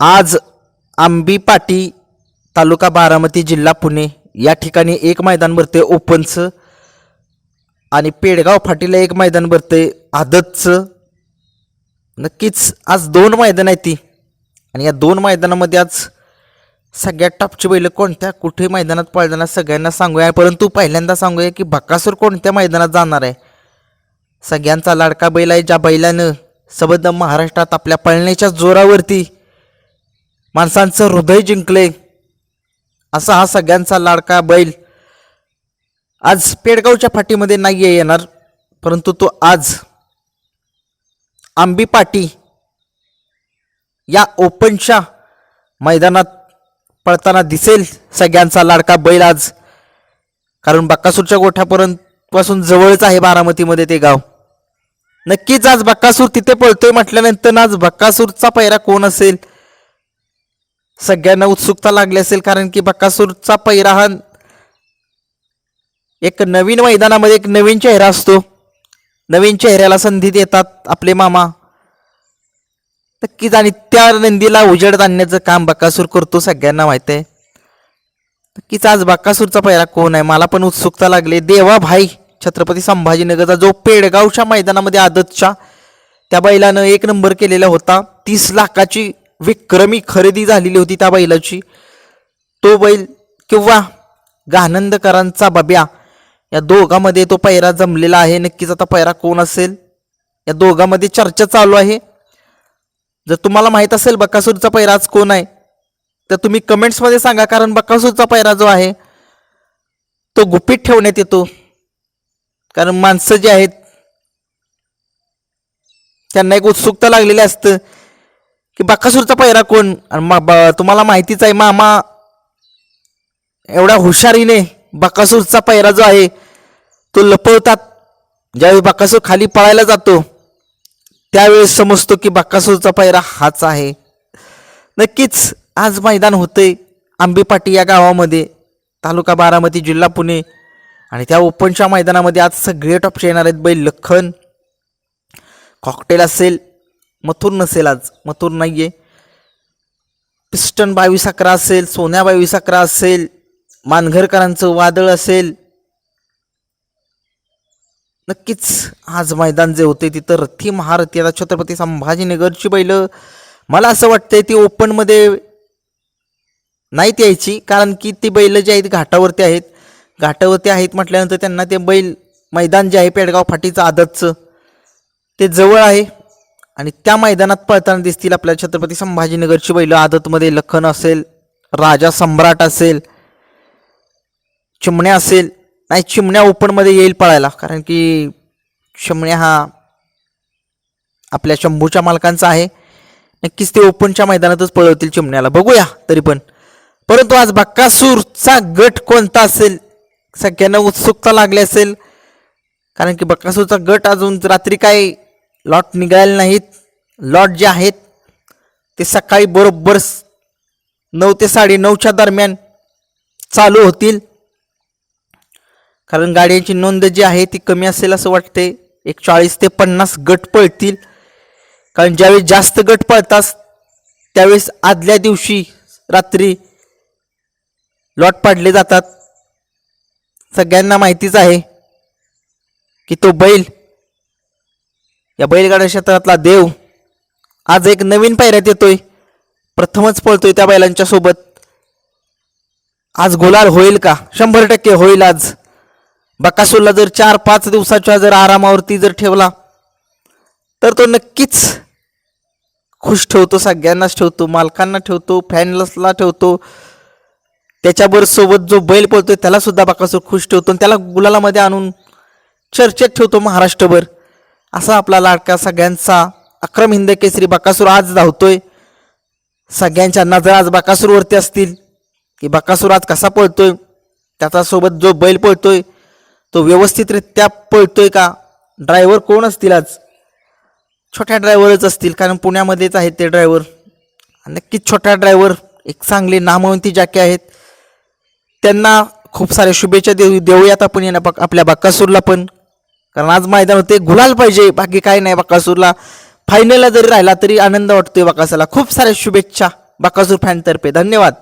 आज आंबी पाटी तालुका बारामती जिल्हा पुणे या ठिकाणी एक मैदान भरते ओपनचं आणि पेडगाव फाटीला एक मैदान भरते आदतचं. नक्कीच आज दोन मैदान आहेत ती. आणि या दोन मैदानामध्ये आज सगळ्यात टॉपची बैलं कोणत्या कुठे मैदानात पळताना सगळ्यांना सांगूया. परंतु पहिल्यांदा सांगूया की बकासूर कोणत्या मैदानात जाणार आहे? सगळ्यांचा लाडका बैल आहे ज्या बैलानं सबंध महाराष्ट्रात आपल्या पळण्याच्या जोरावरती माणसांचं हृदय जिंकले. असा हा सगळ्यांचा लाडका बैल आज पेडगावच्या फाटीमध्ये नाही आहे येणार परंतु तो आज आंबी पाटी या ओपनच्या मैदानात पळताना दिसेल सगळ्यांचा लाडका बैल आज. कारण बक्कासूरच्या गोठ्यापर्यंत पासून जवळच आहे बारामतीमध्ये ते गाव. नक्कीच आज बक्कासूर तिथे पळतोय म्हटल्यानंतर आज बक्कासूरचा पैरा कोण असेल? सगळ्यांना उत्सुकता लागली असेल कारण की बक्कासूरचा पैरा हा एक नवीन मैदानामध्ये एक नवीन चेहरा असतो. नवीन चेहऱ्याला संधी देतात आपले मामा. नक्कीच आणि त्या नंदीला उजेड आणण्याचं काम बक्कासूर करतो सगळ्यांना माहीत आहे. नक्कीच आज बक्कासूरचा पैरा कोण आहे? मला पण उत्सुकता लागली. देवा भाई छत्रपती संभाजीनगरचा जो पेडगावच्या मैदानामध्ये आदतच्या त्या बैलानं एक नंबर केलेला होता. तीस लाखाची विक्रमी खरेदी झालेली होती त्या बैलाची. तो बैल किंवा गानंदकरांचा बब्या या दोघांमध्ये तो पैरा जमलेला आहे. नक्कीच आता पैरा कोण असेल? या दोघांमध्ये चर्चा चालू आहे. जर तुम्हाला माहीत असेल बकासूरचा पैरा आज कोण आहे तर तुम्ही कमेंट्समध्ये सांगा कारण बकासूरचा पैरा जो आहे तो गुपित ठेवण्यात येतो. कारण माणसं जी आहेत त्यांना एक उत्सुकता लागलेली असतं. की बाकासूरचा पैरा कोण? आणि मा- ब- तुम्हाला माहितीच आहे मामा एवढ्या हुशारीने बाकासूरचा पैरा जो आहे तो लपवतात. ज्यावेळी बाकासूर खाली पळायला जातो त्यावेळेस समजतो की बक्कासूरचा पैरा हाच आहे. नक्कीच आज मैदान होतंय आंबेपाटी या गावामध्ये तालुका बारामती जिल्हा पुणे. आणि त्या ओपनच्या मैदानामध्ये आज सगळे टॉपचे येणार आहेत बैल लखन. कॉकटेल असेल मथुर नसेल आज मथुर नाही आहे पिस्टन बावीस अकरा असेल सोन्या बावीस अकरा असेल मानघरकरांचं वादळ असेल. नक्कीच आज मैदान जे होते तिथं रथी महारथी आता छत्रपती संभाजीनगरची बैलं. मला असं वाटतंय ती ओपनमध्ये नाहीत यायची कारण की ती बैलं जी आहेत घाटावरती आहेत. घाटावरती आहेत म्हटल्यानंतर त्यांना ते बैल मैदान जे आहे पेडगाव फाटीचं आदतचं ते जवळ आहे. आणि त्या मैदानात पळताना दिसतील आपल्या छत्रपती संभाजीनगरची बैलं. आदतमध्ये लखन असेल राजा सम्राट असेल चिमण्या असेल. नाही चिमण्या ओपनमध्ये येईल पळायला. कारण की चिमण्या हा आपल्या शंभूच्या मालकांचा आहे. नक्कीच ते ओपनच्या मैदानातच पळवतील चिमण्याला. बघूया तरी पण. परंतु आज बक्कासूरचा गट कोणता असेल? सगळ्यांना उत्सुकता लागली असेल. कारण की बक्कासूरचा गट अजून रात्री काय लॉट निघाले नाहीत. लॉट जे आहेत ते सकाळी बरोबर स- नऊ ते साडेनऊच्या दरम्यान चालू होतील. कारण गाड्यांची नोंद जी आहे ती कमी असेल असं वाटते. एक चाळीस ते पन्नास गट पळतील. कारण ज्यावेळी जास्त गट पळतात त्यावेळेस आदल्या दिवशी रात्री लॉट पाडले जातात. सगळ्यांना माहितीच आहे की तो बैल या बैलगाड्या क्षेत्रातला देव आज एक नवीन पायऱ्यात येतोय. प्रथमच पळतोय त्या बैलांच्या सोबत. आज गुलाल होईल का? शंभर टक्के होईल आज. बकासूरला जर चार पाच दिवसाच्या जर आरामावरती जर ठेवला तर तो नक्कीच खुश ठेवतो सगळ्यांनाच ठेवतो मालकांना ठेवतो फॅनलसला ठेवतो. त्याच्याबरोबर सोबत जो बैल पळतोय त्याला सुद्धा बकासूर खुश ठेवतो आणि त्याला गुलालामध्ये आणून चर्चेत ठेवतो महाराष्ट्रभर. असा आपला लाडका सगळ्यांचा अक्रम हिंद केसरी बकासूर आज धावतोय. सगळ्यांच्या नजर आज बकासूरवरती असतील. की बकासूर आज कसा पळतोय? त्याचा सोबत जो बैल पळतोय तो व्यवस्थितरित्या पळतोय का? ड्रायव्हर कोण असतील आज? छोट्या ड्रायव्हरच असतील कारण पुण्यामध्येच आहेत ते ड्रायव्हर. नक्कीच छोट्या ड्रायव्हर एक चांगले नामवंती जाके आहेत. त्यांना खूप साऱ्या शुभेच्छा देऊ देऊयात आपण यांना आपल्या बाकासूरला पण. कारण आज मैदान होते गुलाल पाहिजे बाकी काय नाही बाकासूरला. फायनलला जरी राहिला तरी आनंद वाटतोय बाकासाला खूप साऱ्या शुभेच्छा बकासूर फॅनतर्फे धन्यवाद.